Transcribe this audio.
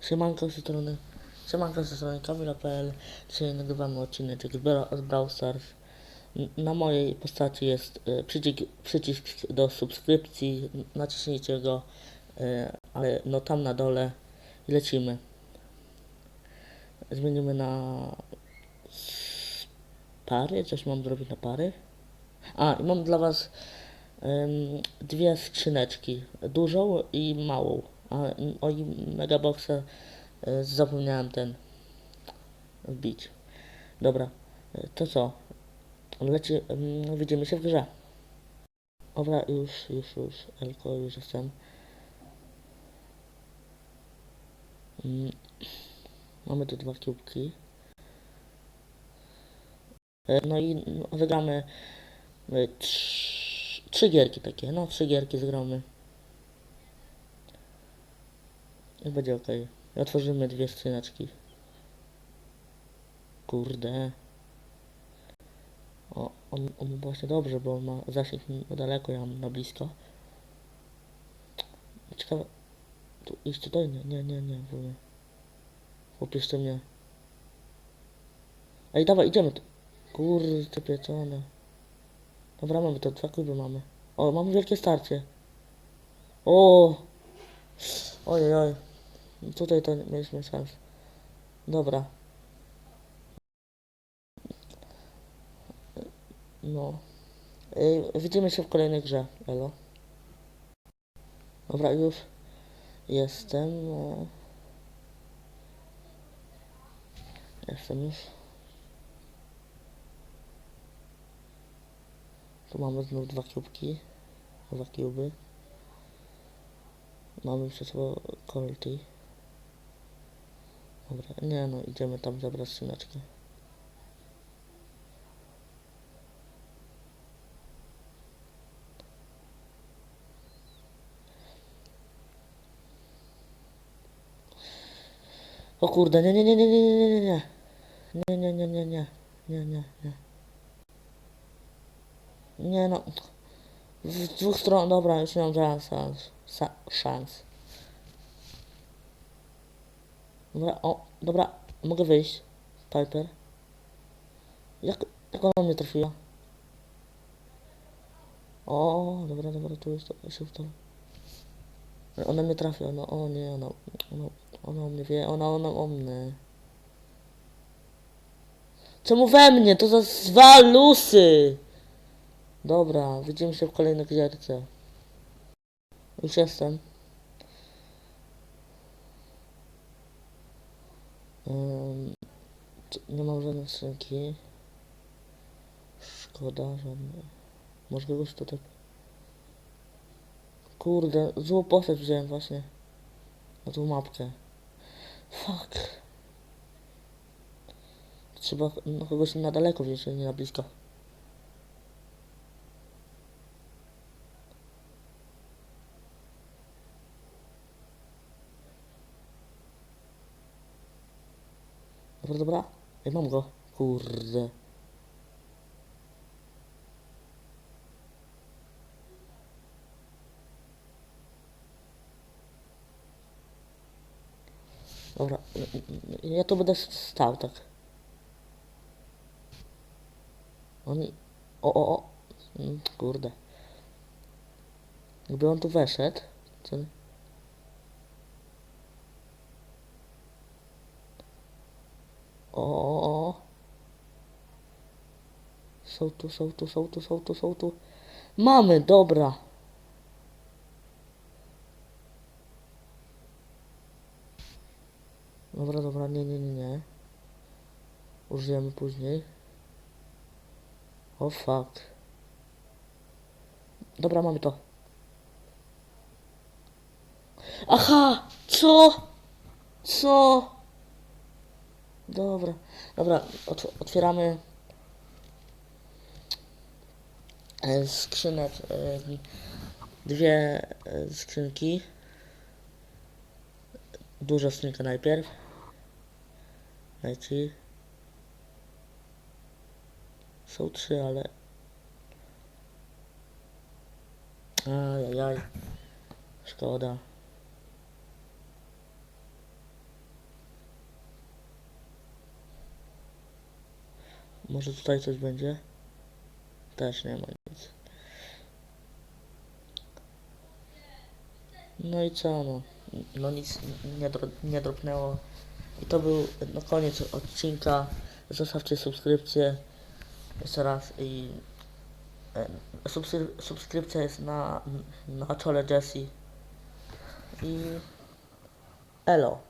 Siemanko ze strony Siemanko ze strony Kamila.pl Dzisiaj nagrywamy odcinek z Bra- z Brawl Stars. Na mojej postaci jest e, przycisk, przycisk do subskrypcji. Naciśnijcie go e, Ale no tam na dole. Lecimy. Zmienimy na pary, coś mam zrobić na pary? A i mam dla was dwie skrzyneczki, dużą i małą. A m, o i megaboxa e, zapomniałem ten wbić. Dobra, e, to co? Leci, em, widzimy się w grze. Dobra, już, już, już, Elko, już jestem. Mm, Mamy tu dwa kubki. E, No i no, wygramy e, trz- trzy gierki takie, no trzy gierki zgramy. I będzie ok. Otworzymy dwie skrzyneczki. Kurde. O, on, on właśnie dobrze, bo on ma zasięg daleko, ja mam na blisko. Ciekawe. Tu iść tutaj? Nie, nie, nie, nie, w ogóle. Mnie. Ej, dawaj, idziemy tu. Kurde, pieczone. Dobra, mamy to, dwa kuby mamy. O, mamy wielkie starcie. O! Ojej, oj. Tutaj to mieliśmy szans. Dobra. No. Ej, widzimy się w kolejnej grze, Elo. Dobra, już jestem. e. Jestem już. Tu mamy znów dwa kubki. Dwa kuby. Mamy przed sobą Colty. Dobra, nie no, idziemy tam zabrać skrzyneczkę. O kurde, nie, nie, nie, nie, nie, nie, nie, nie. Nie, nie, nie, nie, nie. Nie, nie, nie. Nie no. Z dwóch stron, dobra, już nie mam żadnych szans. Szans. Dobra, o, dobra, mogę wyjść. Piper. Jak, jak ona mnie trafiła? O, dobra, dobra, tu jest, to. Ona mnie trafi, ona, o nie, ona, ona, ona o mnie wie, ona, ona o mnie. Czemu we mnie? To za dwa lusy! Dobra, widzimy się w kolejnej gierce. Już jestem. Ym, tu nie mam żadnej skrzynki. Szkoda, żadnej. Może kogoś tutaj... Kurde, złą postać wziąłem właśnie. Na tą mapkę. Fuck. Trzeba no, kogoś na daleko wziąć, nie na blisko. Dobra, dobra. Ej, mam go. Kurde. Dobra, ja tu będę stał, tak. Oni... O, o, o. Mm, Kurde. Gdyby on tu weszedł, to... O. Są tu, są tu, są tu, są tu, są tu. Mamy, dobra. Dobra, dobra, nie, nie, nie, nie. Użyjemy później. O fuck. Dobra, mamy to. Aha! Co? Co? Dobra, dobra, otw otwieramy e, skrzynek, dwie e, skrzynki. Duża skrzynka najpierw. Leci. Są trzy, ale... Ajajaj. Szkoda. Może tutaj coś będzie? Też nie ma nic. No i co no? No nic nie, dro, nie dropnęło. I to był na koniec odcinka. Zostawcie subskrypcję. Jeszcze raz i e, subskryp, subskrypcja jest na, na czole Jessie. I elo.